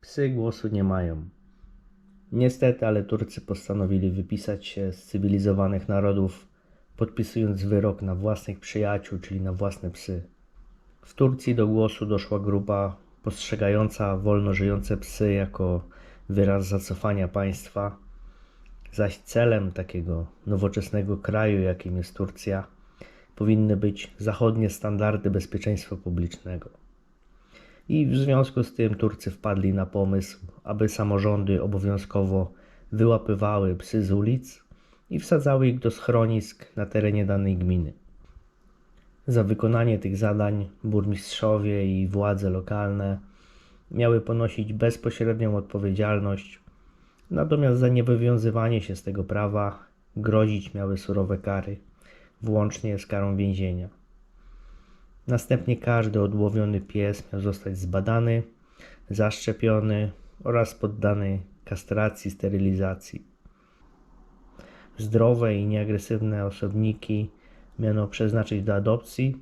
Psy głosu nie mają. Niestety, ale Turcy postanowili wypisać się z cywilizowanych narodów, podpisując wyrok na własnych przyjaciół, czyli na własne psy. W Turcji do głosu doszła grupa postrzegająca wolno żyjące psy jako wyraz zacofania państwa, zaś celem takiego nowoczesnego kraju, jakim jest Turcja, powinny być zachodnie standardy bezpieczeństwa publicznego. I w związku z tym Turcy wpadli na pomysł, aby samorządy obowiązkowo wyłapywały psy z ulic i wsadzały ich do schronisk na terenie danej gminy. Za wykonanie tych zadań burmistrzowie i władze lokalne miały ponosić bezpośrednią odpowiedzialność, natomiast za niewywiązywanie się z tego prawa grozić miały surowe kary, włącznie z karą więzienia. Następnie każdy odłowiony pies miał zostać zbadany, zaszczepiony oraz poddany kastracji, sterylizacji. Zdrowe i nieagresywne osobniki miano przeznaczyć do adopcji,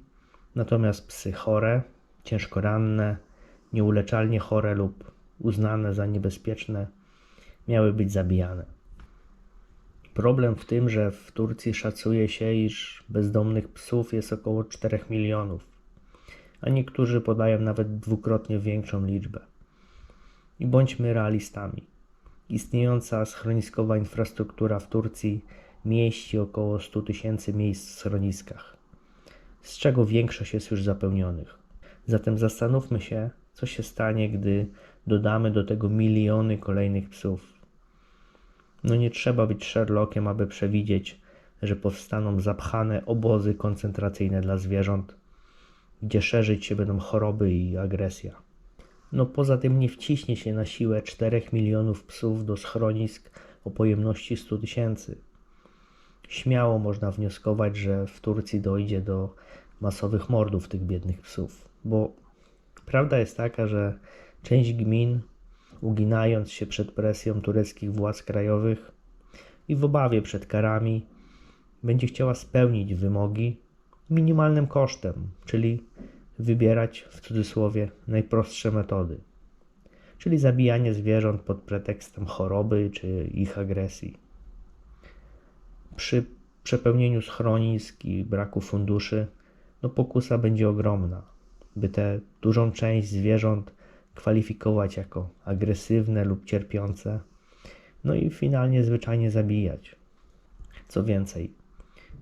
natomiast psy chore, ciężko ranne, nieuleczalnie chore lub uznane za niebezpieczne miały być zabijane. Problem w tym, że w Turcji szacuje się, iż bezdomnych psów jest około 4 milionów, a niektórzy podają nawet dwukrotnie większą liczbę. I bądźmy realistami. Istniejąca schroniskowa infrastruktura w Turcji mieści około 100 tysięcy miejsc w schroniskach, z czego większość jest już zapełnionych. Zatem zastanówmy się, co się stanie, gdy dodamy do tego miliony kolejnych psów. No nie trzeba być Sherlockiem, aby przewidzieć, że powstaną zapchane obozy koncentracyjne dla zwierząt, gdzie szerzyć się będą choroby i agresja. No poza tym nie wciśnie się na siłę 4 milionów psów do schronisk o pojemności 100 tysięcy. Śmiało można wnioskować, że w Turcji dojdzie do masowych mordów tych biednych psów, bo prawda jest taka, że część gmin, uginając się przed presją tureckich władz krajowych i w obawie przed karami, będzie chciała spełnić wymogi minimalnym kosztem, czyli wybierać w cudzysłowie najprostsze metody, czyli zabijanie zwierząt pod pretekstem choroby czy ich agresji. Przy przepełnieniu schronisk i braku funduszy, no pokusa będzie ogromna, by tę dużą część zwierząt kwalifikować jako agresywne lub cierpiące, no i finalnie zwyczajnie zabijać. Co więcej,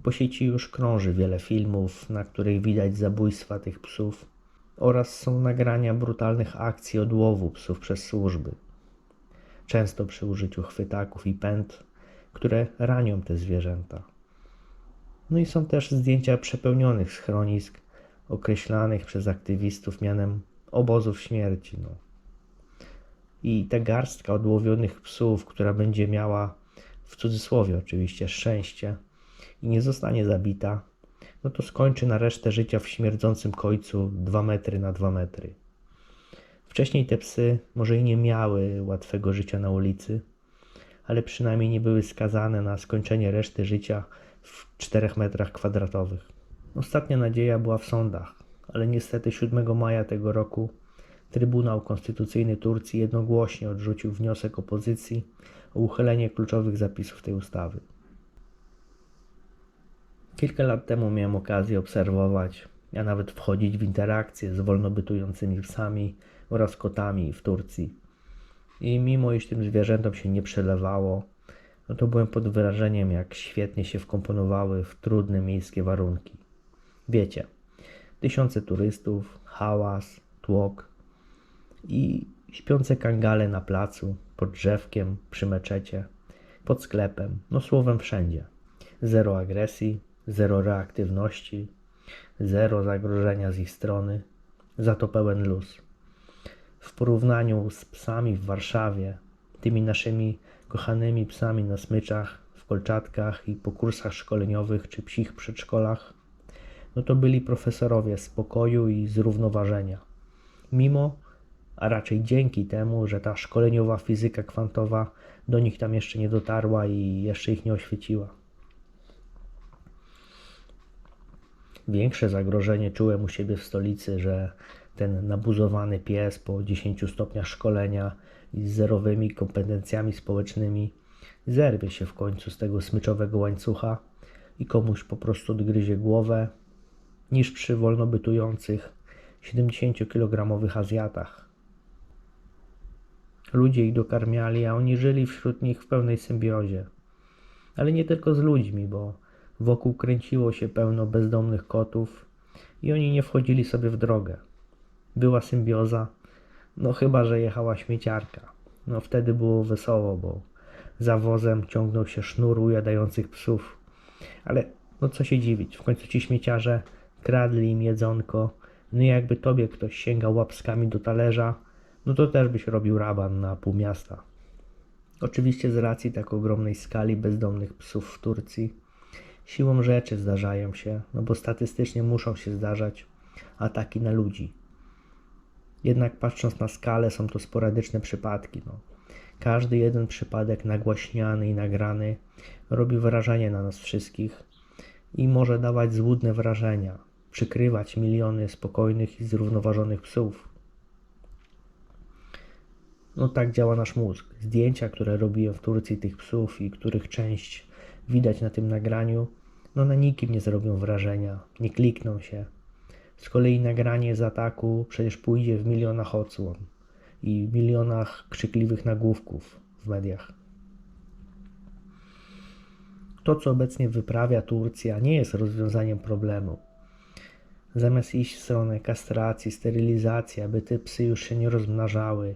po sieci już krąży wiele filmów, na których widać zabójstwa tych psów oraz są nagrania brutalnych akcji odłowu psów przez służby. Często przy użyciu chwytaków i pęd, które ranią te zwierzęta. No i są też zdjęcia przepełnionych schronisk, określanych przez aktywistów mianem obozów śmierci. No. I ta garstka odłowionych psów, która będzie miała w cudzysłowie oczywiście szczęście i nie zostanie zabita, no to skończy na resztę życia w śmierdzącym końcu 2 metry na 2 metry. Wcześniej te psy może i nie miały łatwego życia na ulicy, ale przynajmniej nie były skazane na skończenie reszty życia w 4 metrach kwadratowych. Ostatnia nadzieja była w sądach, ale niestety 7 maja tego roku Trybunał Konstytucyjny Turcji jednogłośnie odrzucił wniosek opozycji o uchylenie kluczowych zapisów tej ustawy. Kilka lat temu miałem okazję obserwować, a nawet wchodzić w interakcje z wolnobytującymi psami oraz kotami w Turcji. I mimo iż tym zwierzętom się nie przelewało, no to byłem pod wrażeniem, jak świetnie się wkomponowały w trudne miejskie warunki. Wiecie, tysiące turystów, hałas, tłok i śpiące kangale na placu, pod drzewkiem, przy meczecie, pod sklepem, no słowem wszędzie. Zero agresji, zero reaktywności, zero zagrożenia z ich strony, za to pełen luz. W porównaniu z psami w Warszawie, tymi naszymi kochanymi psami na smyczach, w kolczatkach i po kursach szkoleniowych czy psich przedszkolach, no to byli profesorowie spokoju i zrównoważenia. Mimo, a raczej dzięki temu, że ta szkoleniowa fizyka kwantowa do nich tam jeszcze nie dotarła i jeszcze ich nie oświeciła. Większe zagrożenie czułem u siebie w stolicy, że ten nabuzowany pies po 10 stopniach szkolenia i z zerowymi kompetencjami społecznymi zerwie się w końcu z tego smyczowego łańcucha i komuś po prostu odgryzie głowę, niż przy wolnobytujących 70-kilogramowych Azjatach. Ludzie ich dokarmiali, a oni żyli wśród nich w pełnej symbiozie. Ale nie tylko z ludźmi, bo wokół kręciło się pełno bezdomnych kotów i oni nie wchodzili sobie w drogę. Była symbioza, no chyba, że jechała śmieciarka. No wtedy było wesoło, bo za wozem ciągnął się sznur ujadających psów. Ale no co się dziwić, w końcu ci śmieciarze kradli im jedzonko, no i jakby tobie ktoś sięgał łapskami do talerza, no to też byś robił raban na pół miasta. Oczywiście z racji tak ogromnej skali bezdomnych psów w Turcji, siłą rzeczy zdarzają się, no bo statystycznie muszą się zdarzać ataki na ludzi. Jednak patrząc na skalę, są to sporadyczne przypadki. No. Każdy jeden przypadek nagłaśniany i nagrany robi wrażenie na nas wszystkich i może dawać złudne wrażenia, przykrywać miliony spokojnych i zrównoważonych psów. No tak działa nasz mózg. Zdjęcia, które robiłem w Turcji tych psów i których część widać na tym nagraniu, no na nikim nie zrobią wrażenia, nie klikną się. Z kolei nagranie z ataku przecież pójdzie w milionach odsłon i milionach krzykliwych nagłówków w mediach. To, co obecnie wyprawia Turcja, nie jest rozwiązaniem problemu. Zamiast iść w stronę kastracji, sterylizacji, aby te psy już się nie rozmnażały,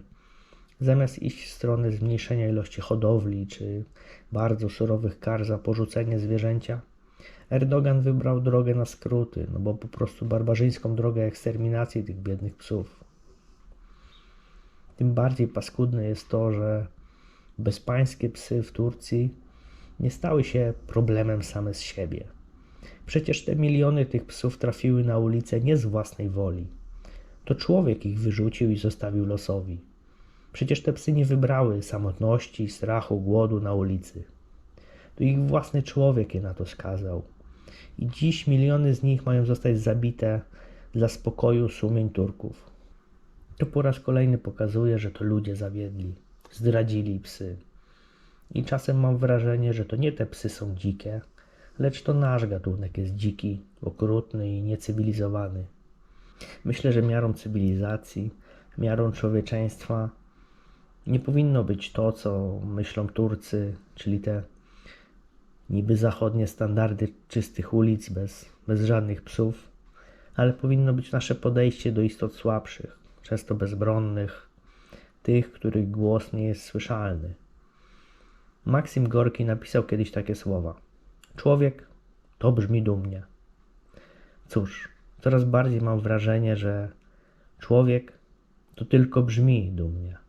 zamiast iść w stronę zmniejszenia ilości hodowli czy bardzo surowych kar za porzucenie zwierzęcia, Erdogan wybrał drogę na skróty, no bo po prostu barbarzyńską drogę eksterminacji tych biednych psów. Tym bardziej paskudne jest to, że bezpańskie psy w Turcji nie stały się problemem same z siebie. Przecież te miliony tych psów trafiły na ulicę nie z własnej woli. To człowiek ich wyrzucił i zostawił losowi. Przecież te psy nie wybrały samotności, strachu, głodu na ulicy. To ich własny człowiek je na to skazał. I dziś miliony z nich mają zostać zabite dla spokoju sumień Turków. To po raz kolejny pokazuje, że to ludzie zawiedli, zdradzili psy. I czasem mam wrażenie, że to nie te psy są dzikie, lecz to nasz gatunek jest dziki, okrutny i niecywilizowany. Myślę, że miarą cywilizacji, miarą człowieczeństwa nie powinno być to, co myślą Turcy, czyli te niby zachodnie standardy czystych ulic bez, bez żadnych psów, ale powinno być nasze podejście do istot słabszych, często bezbronnych, tych, których głos nie jest słyszalny. Maksim Gorki napisał kiedyś takie słowa: Człowiek to brzmi dumnie. Cóż, coraz bardziej mam wrażenie, że człowiek to tylko brzmi dumnie.